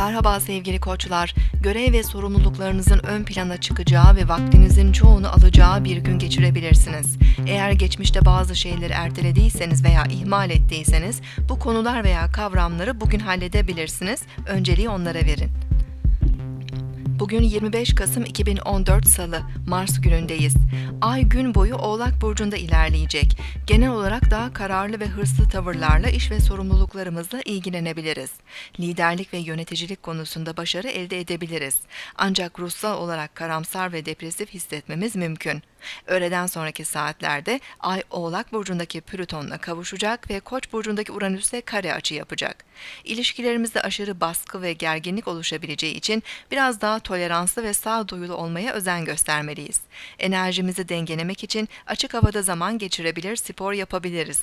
Merhaba sevgili koçlar. Görev ve sorumluluklarınızın ön plana çıkacağı ve vaktinizin çoğunu alacağı bir gün geçirebilirsiniz. Eğer geçmişte bazı şeyleri ertelediyseniz veya ihmal ettiyseniz bu konular veya kavramları bugün halledebilirsiniz. Önceliği onlara verin. Bugün 25 Kasım 2014 Salı, Mars günündeyiz. Ay gün boyu Oğlak Burcu'nda ilerleyecek. Genel olarak daha kararlı ve hırslı tavırlarla iş ve sorumluluklarımızla ilgilenebiliriz. Liderlik ve yöneticilik konusunda başarı elde edebiliriz. Ancak ruhsal olarak karamsar ve depresif hissetmemiz mümkün. Öğleden sonraki saatlerde Ay Oğlak Burcu'ndaki Plüton'la kavuşacak ve Koç Burcu'ndaki Uranüs'le kare açı yapacak. İlişkilerimizde aşırı baskı ve gerginlik oluşabileceği için biraz daha toleranslı ve sağduyulu olmaya özen göstermeliyiz. Enerjimizi dengelemek için açık havada zaman geçirebilir, spor yapabiliriz.